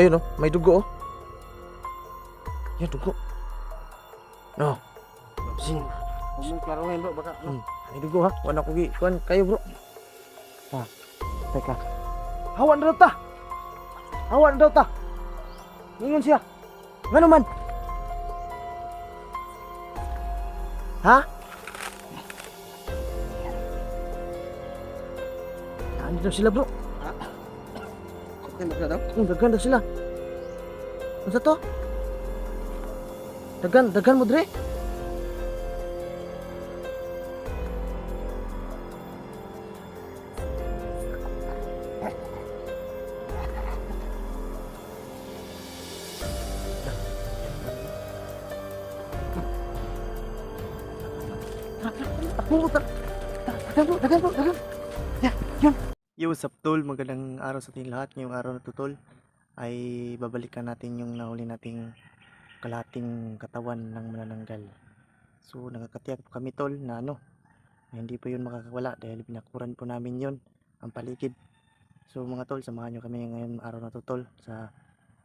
ayun oh, may dugo oh. Yan, dugo. No. Si, Huwag mong klaruhin bro, baka hmm, may dugo ha. Wala ko gi, kuan kayo bro. Ha, teka. Hawan daw ta. Hawan daw ta. Ingon siya. Ngano man? Ha? Ano sila bro? Dagan daw sila. Ano to? Dagan, dagan mo dre. Dagan dagan dagan. Yo, what's up tol? Magandang araw sa ating lahat. Ngayong araw na to tol ay babalikan natin yung nahuli nating kalating katawan ng manananggal. So nakakatiyak po kami tol na ano, na hindi po yun makakawala dahil pinakuran po namin yun ang paligid. So mga tol, samahan nyo kami ngayon araw na to tol sa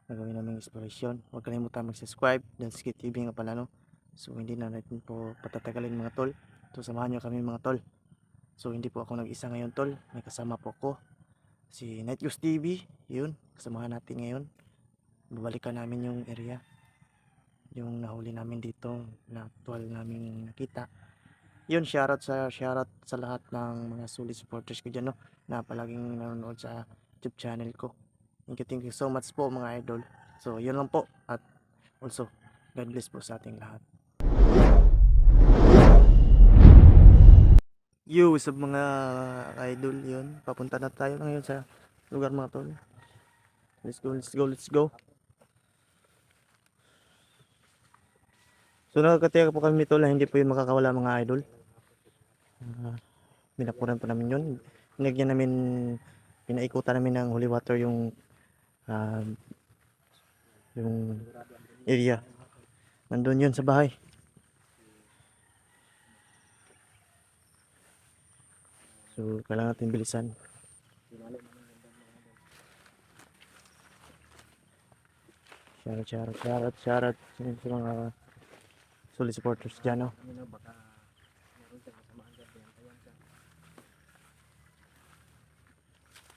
gagawin naming exploration. Huwag kalimutan mag-subscribe Skit TV nga pala no. So hindi na natin po patatagalin mga tol. So samahan nyo kami mga tol. So hindi po ako nag-isa ngayon tol. May kasama po ako. Si Netnews TV. Yun. Kasamahan natin ngayon. Babalikan namin yung area. Yung nahuli namin dito na actual namin nakita. Yun, shoutout sa shoutout sa lahat ng mga solid supporters ko dyan, no? Na palaging nanonood sa YouTube channel ko. Thank you, thank you so much po mga idol. So, yun lang po. At also, God bless po sa ating lahat. Yo, sa mga idol yun. Papunta na tayo ngayon sa lugar mga tol. Let's go, let's go, let's go. So nakakatiyak po kami tol hindi po yun makakawala mga idol. Uh, po namin yun. Nilagyan namin, pinaikutan namin ng holy water yung ah, yung area. Nandun yun sa bahay. So, kailangan natin bilisan. Shoutout, shoutout, shoutout, shoutout sa mga solid supporters dyan, no? Ano na, baka meron siyang kasamaan dyan, kaya ayan siya.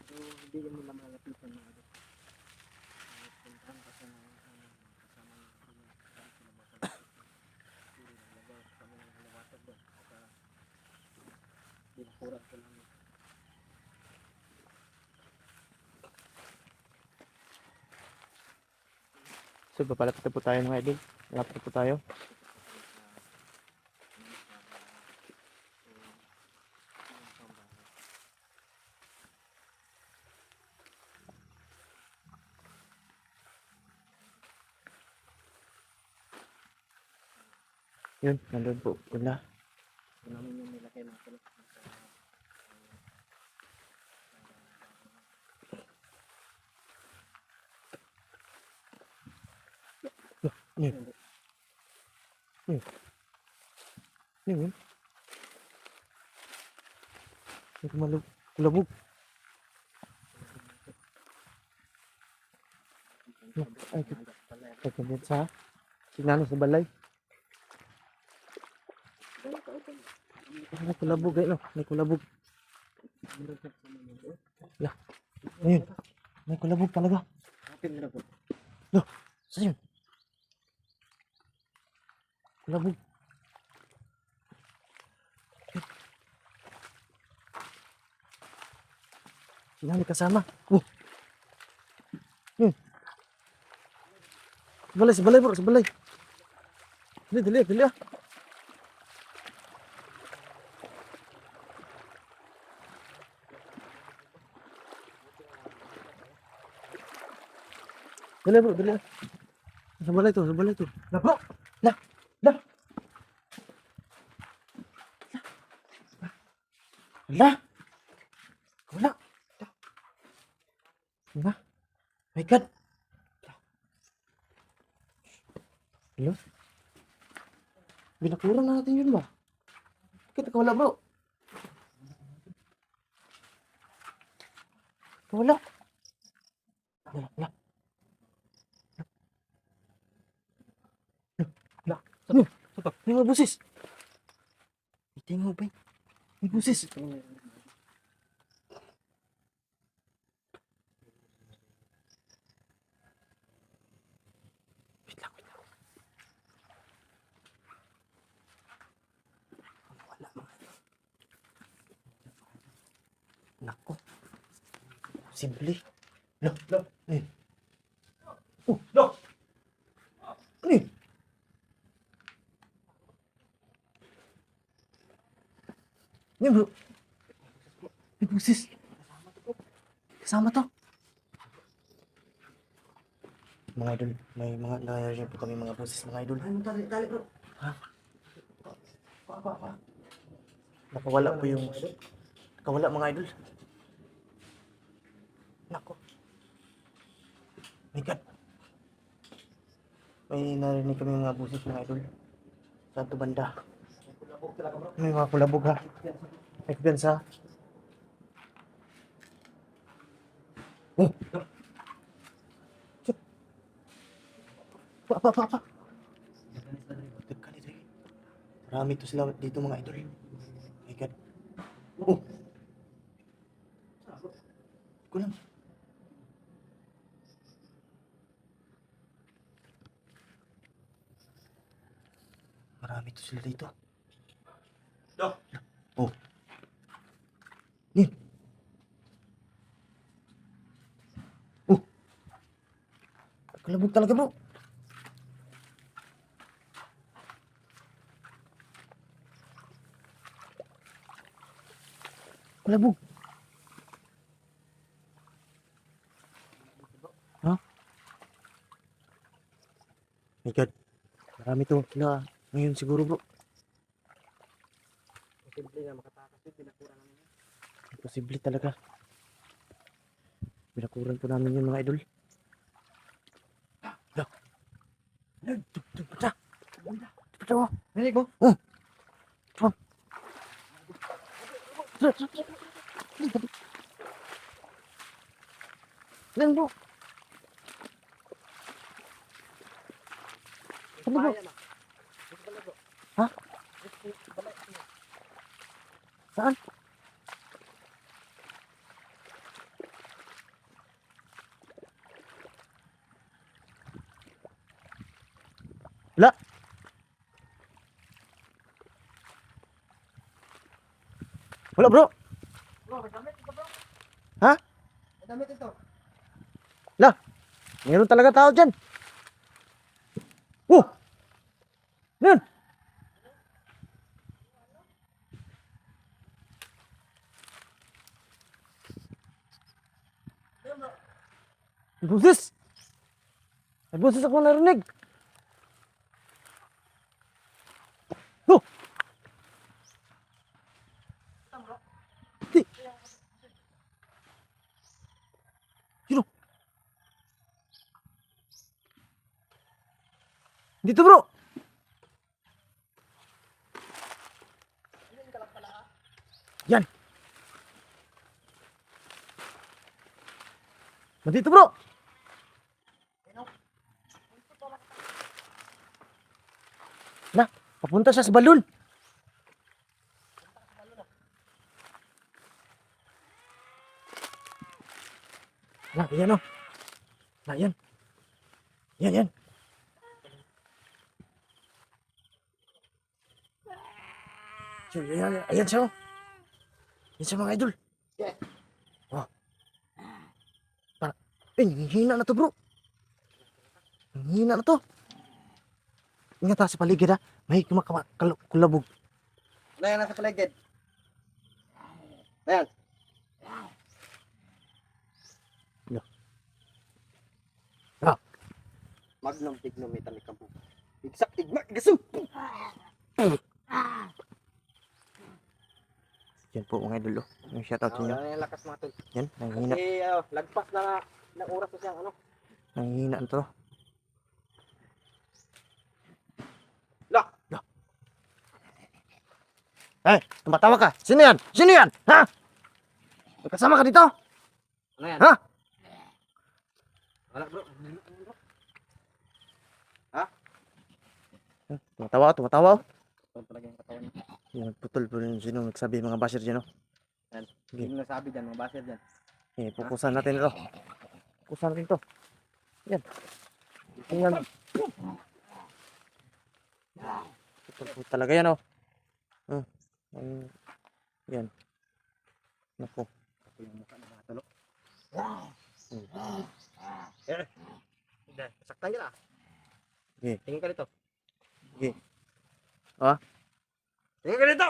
So, hindi yan nila malapitan mga ito. Puntahan kasi ng ang kasama ng hindi na kasama sila makalapit. Hindi na labas kami ng halawatan doon. Baka binakuran ko lang. So, papalapit na po tayo mga idol. Malapit na po tayo. Yun, nandun po. Wala. Ito namin yung nilagay natin. Yun. Yun. Yun, yun. May kumalab kulabog. Ay, Pagkabit sa signalo sa balay. May kulabog eh, no? May kulabog. La. Ayun. May kulabog talaga. Po. Saan yun? Kulabog. Sila may kasama. Oh. Hmm. Sa balay, sa balay bro, sa balay. Dali, dali, dali ah. Dali bro, dali ah. Sa balay to, sa balay to. La bro! La! Wala. Wala. Wala. My God. Hello? Binakuran natin yun ba? Bakit nakawala bro? Nakawala. Wala, wala. Wala. Wala. Ano ba, busis? Ito yung hubay. May busis. Wait. Wala mga Nako. Simple. Lo, lo. Eh. Oh, lo. Ano yun? Yan bro. May busis. Kasama to. Mga idol, may mga nangyayari po kami mga busis mga idol. Ano tali, tali bro? Ha? Pa, pa, pa. Nakawala po yung... Nakawala mga idol. Nako. My God. May narinig kami mga busis mga idol. Sa banda. May mga kulabog ha. May kumpiyansa. Oh! Pa, pa, pa, pa. Marami to sila dito mga idol. My God. Oh! Ko lang. Marami to sila dito. Oh. Nin. Oh. Kalabog talaga bro. Kalabog. Ha? My God. Marami to sila ngayon siguro bro. Posible nga makatakas yun, pinakura namin yun. Imposible talaga. Binakuran po namin yung mga idol. Hala. Hala, Pata. Pata mo. Narinig mo? Oh. Ano ah. Pala bro. Ha? Dito pala. Saan? Wala. Wala bro. Bro, may damit ito bro. Ha? May damit ito. Meron talaga tao dyan. Oh! Yan! May busis! May busis ako narinig. Oh! Di! Sino? Dito bro! Yan! Nandito bro! Na, papunta siya sa balon. Na, yan o. Na, yan. Yan, yan. So, ayan, ayan siya o. Yan siya mga idol. Yeah. Oh. Para, eh, hihina na to bro. Hihina na to. Ingat ha sa paligid ha. May kumakawa, kal- kulabog. Ano yan nasa paligid? Ayan. No. Ah. Magnum tignum metallic kampo. Igsak igma gasum. Yan po mga idol. oh. Yung shoutout sa inyo. Ano yung lakas mga tol. Yan, nanghihina, Kasi oh, lagpas na ng oras na siyang ano. nanghihina na to. La! Eh, tumatawa ka. Sino yan? Sino yan? Ha? Kasama ka dito? Ano yan? Ha? Wala bro. Huh? Tumatawa, tumatawa. oh. Ito talaga yung katawan niya. Yan, putol po rin sino nagsabi mga basher dyan, oh. Hindi mo nasabi dyan, mga basher dyan. Eh, pukusan natin ito. Pukusan natin to. Yan. Tingnan. Putol po talaga yan, oh. Hmm. Ang- yan. Naku. Ito yung mukha na. Hmm. Eh. Saktan ka na. Sige. Tingin ka dito. Sige. Ah? Tingin ka dito!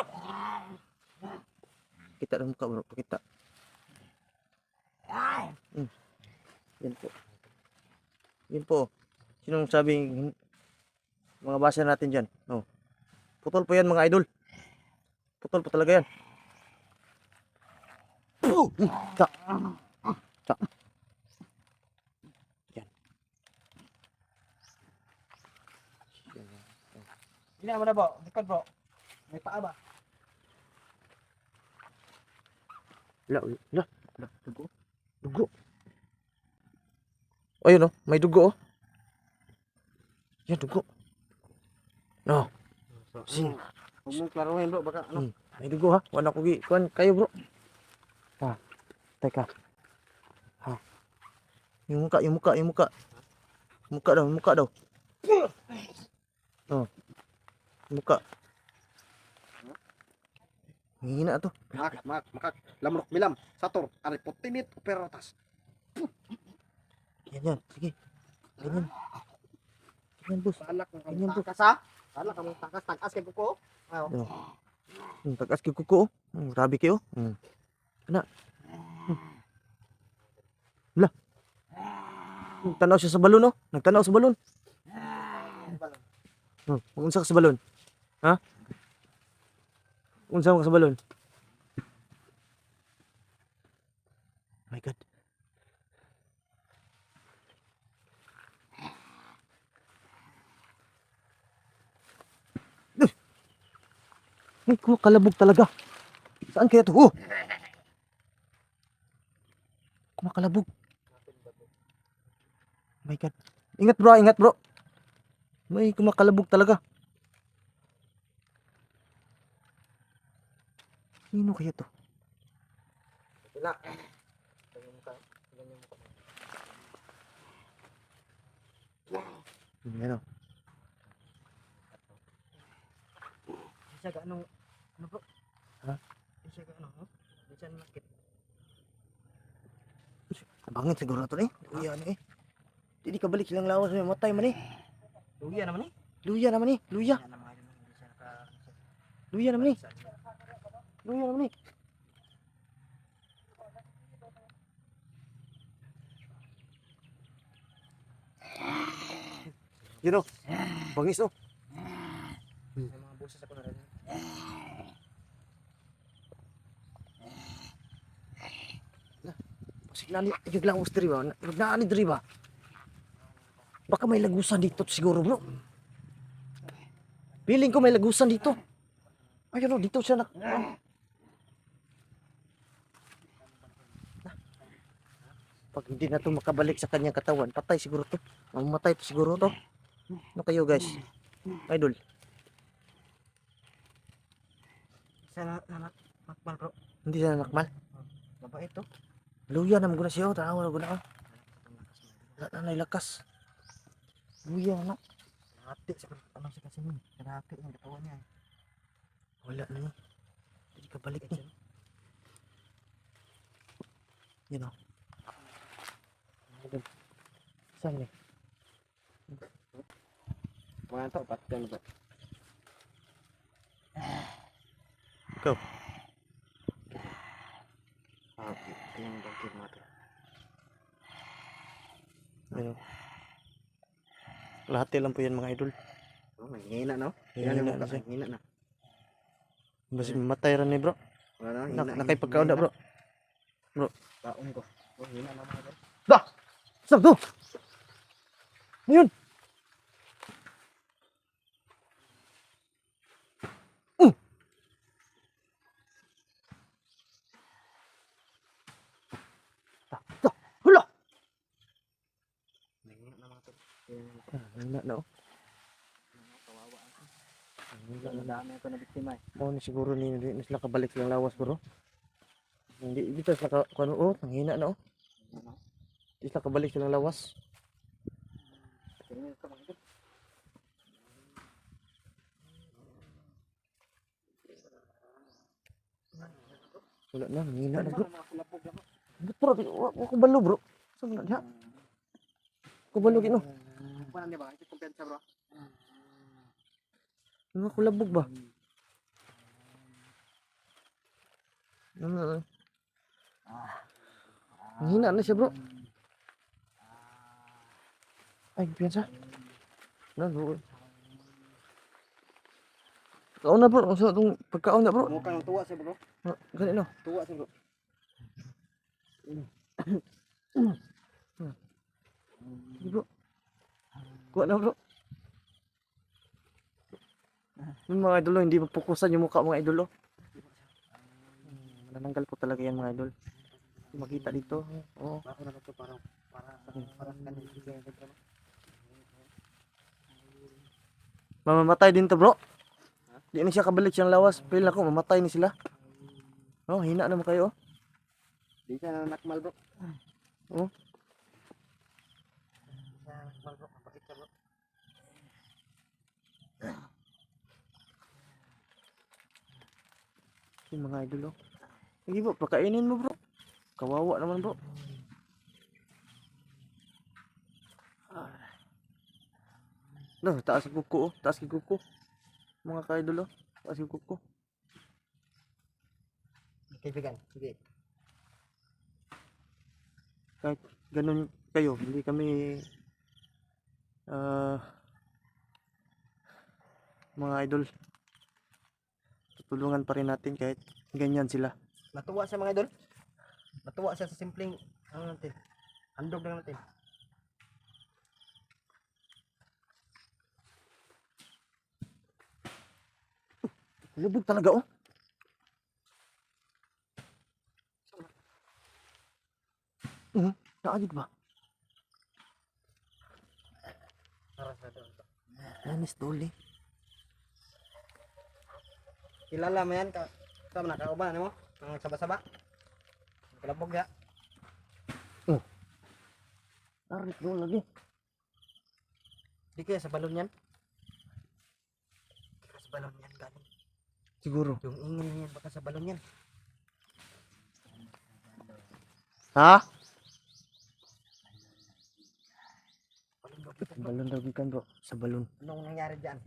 Kita ng mukha, bro. Pakita. Hmm. Yan po. Yan po. Sinong sabing mga basa natin dyan? Oh. Putol po yan mga idol. Putol po talaga yan. Oh! Ta. Ta. Yan. Yan. Mo na bro. Likod bro. May paa ba? La, la, la, dugo. Dugo. Ayun oh, may dugo oh. Yan, dugo. No, Sing. Huwag mong klaruhin bro. Baka ano. Hmm. may dugo ha. Wala ko gi. Kuan kayo bro. Ha. Teka. Ha. Yung muka, yung muka, yung muka. Muka daw, muka daw. Oh. Muka. Hina to. Makak, makak, makak. Lamrok bilam. Sator. Aripotimit. Operatas. Yan yan. Sige. Ganyan. Ganyan boss. Balak ng Ganyan, bro. takas ha. Balak kang takas. Takas kay kuko. Oh. Hmm, tagas kay kuko. oh. Hmm, grabe kayo. Hmm. Ana. Hmm. La. Nagtanaw siya sa balon, oh. Nagtanaw sa balon. Hmm. Ka sa balon? Ha? Unsa ka sa balon? My God. Ay, kumakalabog talaga. Saan kaya to? Oh! Kumakalabog. My God. Ingat bro, ingat bro. May kumakalabog talaga. Sino kaya to? Wala. Ganyan mukha. Ganyan mukha. Hmm, Ano? Di siya gaano. Ano bro? Ha? Di siya gaano. no? Di siya nakit. Bangin siguro na to eh. Luya na eh. Di di kabalik silang lawas may matay man eh. Luya naman eh. Luya naman eh. Luya. Yan naman. Hindi naka... Luya naman eh. Luya naman eh. Yun o. Bangis oh. May mga buses ako na rin. Signali, yung lang us diri ba? Nagnaani diri ba? Baka may lagusan dito siguro bro. Feeling ko may lagusan dito. Ayun o, dito siya nak... Pag hindi na to makabalik sa kanyang katawan, patay siguro to. Mamatay to siguro to. Ano kayo guys? Idol. Isa na, na, na, makmal bro. Hindi siya nakmal. Babae to. Luya naman guna siya. Tanawa na guna. Wala na nailakas. Luya na. Hati sa ano siya kasi nun. Karate yung katawan niya. eh. Wala na ni. Hindi ka balik ni. Yan o. Saan ni? Mga to, pat yan ba? Ikaw. Ah, yung bangkir natin. Ano? Lahat lang po yan mga idol. Oh, no? Hina Yan yung na siya. nanghihina na. Basi mamatay ran ni bro. Wala na, Nak hina- nakay bro. Taon ko. Oh, hina na mga bro. Saan to? Ayun. Uh! Ta, ta, hala! Nanghihina na oh. kawawa. Ang dami ako na biktima eh. Oh, ni siguro ni ni na sila kabalik silang lawas bro. Hindi dito sila ka kuno oh, ang hina na oh. Ano? Di sila kabalik silang lawas. Wala na, hina na bro. Ba't bro, di- wa wa ko balo bro. Saan na diha? Ko balo gino. Paano niya ba? Ito kumpiyansa bro. Mga kulabog ba? Ano na? Ang hina na siya bro. Ay, piyansa. Na bro. Kaon na bro, sa itong pagkaon na bro. Mukhang tuwa siya bro. Ah, Gani no. Tuwa siya bro. Sige bro. Kuha na bro. Yung mga idolo, hindi mapukusan yung mukha mga idolo. Nananggal po talaga yan mga idol. Makita dito. Oo. Ako na ito para para para sa kanila siya yung drama. Mamamatay din to bro. Di na siya kabalik siyang lawas. Feel ako, mamatay ni sila. Oh, hina naman kayo. oh. Di siya na nakmal bro. Oh. Na nakmal bro. Bakit siya bro? Yung mga idol oh. Sige bro, pakainin mo bro. Kawawa naman bro. No, taas ang kuko oh. Taas ang kuko. Mga ka-idol oh. Taas ang kuko. Kaibigan, sige. Ganun kayo. Hindi kami ah mga idol. Tutulungan pa rin natin kahit ganyan sila. Natuwa siya mga idol. Natuwa siya sa simpleng ano natin. Handog lang natin. Lubog talaga oh. Mhm, naagid ba? Nanis. Kilala mo yan ka sa mga kauban mo? Ang saba-saba. Kalabog ya. Doon lagi. Di kaya sa balon yan? Baka sa balon yan galing. Siguro. Yung ingin niyan baka sa balon yan. Ha? Balon daw. Gikan bro. Sa balon. Anong nangyari dyan?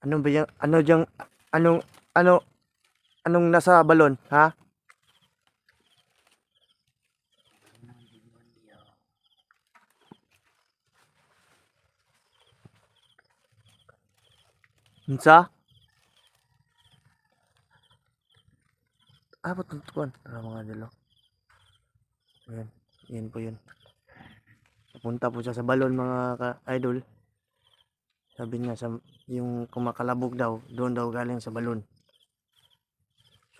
Ano ba yung, ano diyang, anong, ano, anong nasa balon, ha? Unsa? Ah, ba't tutukan? Tara mga dilo. Ayan, yan po yun. Napunta po siya sa balon mga ka-idol. Sabi niya sa yung kumakalabog daw, doon daw galing sa balon.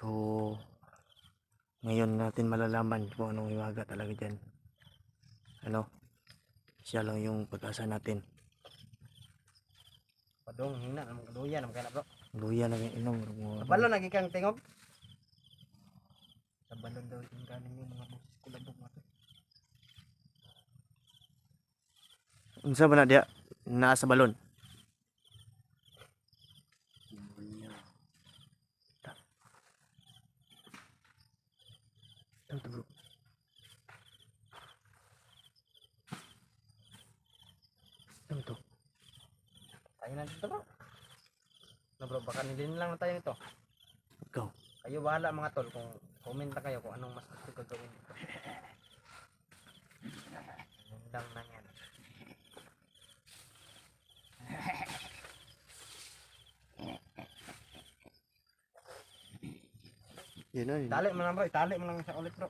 So, ngayon natin malalaman kung anong iwaga talaga dyan. Ano? Siya lang yung pag-asa natin. Padong, hina. Ang kaluya naman kaya na bro. Luya na yung inom. Balon lagi kang tingog. Balon daw yung galing yung mga boses kulabog. Unsa ba na dia? Naa sa balon. Ano to, bro? Ano to? Tayo na dito bro. No bro, baka nilin lang na tayo nito. Ikaw. Kayo bahala mga tol kung anong mas gusto ko gawin dito. Yun lang na yan. Yan na, yun. Itali mo lang bro, itali mo lang sa ulit bro.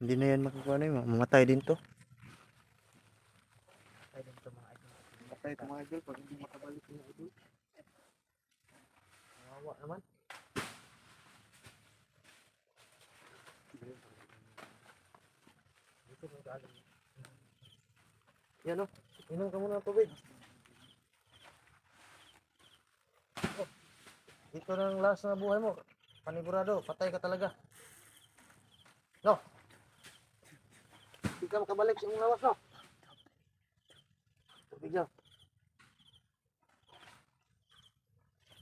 Hindi na yan makukuha na yun. Mamatay din to. Tayo dito mga idol. Mamatay ito mga idol pag hindi makabalik yung idol. Kawawa naman. Dito mo galing. Yan o. Inom ka muna tubig. Ito na ang last na buhay mo. Panigurado, patay ka talaga. No. Hindi ka makabalik sa iyong lawas, no? Tubig lang.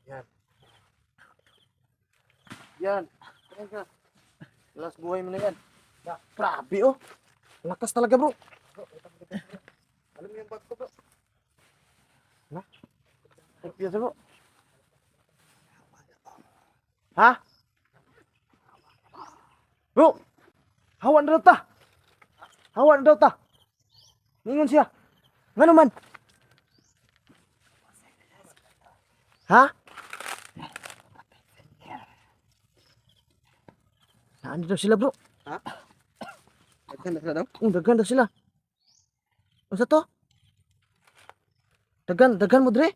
Yan. Yan. Patay ka. Last buhay mo na yan. Ya, grabe, oh. Lakas talaga, bro. Alam mo yung bag ko, bro? Na? Yes, bro. Ha? Bro! Hawan daw ta! Hawan daw ta! Ningon siya. Nga naman? Ha? Saan daw sila bro? Daghan na sila daw. Ang daghan daw sila. Ano sa to? Daghan, daghan mo dre?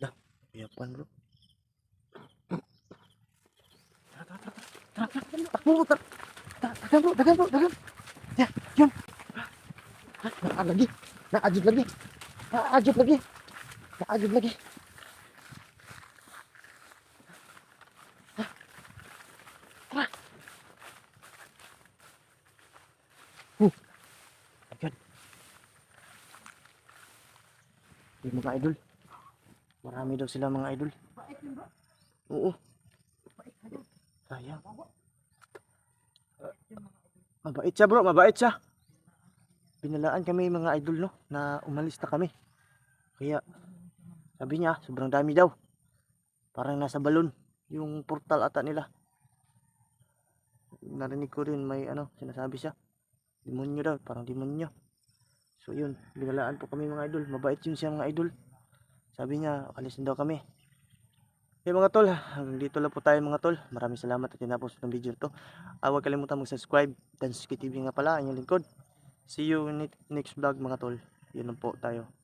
Dah, biapan bro. Tara, tara, tara, tara, tara, tara, takbo bro, tara. Tara, Daghan bro, daghan bro, daghan. Ya, yun. Ha, Nakaan lagi. Naajib lagi. Naajib lagi. Naajib lagi. Tara. Huh. Ayan. Yung mga idol. Marami daw sila mga idol. Oo. Sayang. Mabait siya bro, mabait siya. Pinalaan kami mga idol no, na umalis na kami. Kaya sabi niya, sobrang dami daw. Parang nasa balon yung portal ata nila. Narinig ko rin may ano, sinasabi siya. Demonyo daw, parang demonyo. So yun, binalaan po kami mga idol. Mabait yun siya mga idol. Sabi niya, alis na daw kami. Okay mga tol, hanggang dito lang po tayo mga tol. Maraming salamat at tinapos ng video to. Ah, huwag kalimutan mag-subscribe. Dan TV nga pala, ang lingkod. See you in next vlog mga tol. Yun lang po tayo.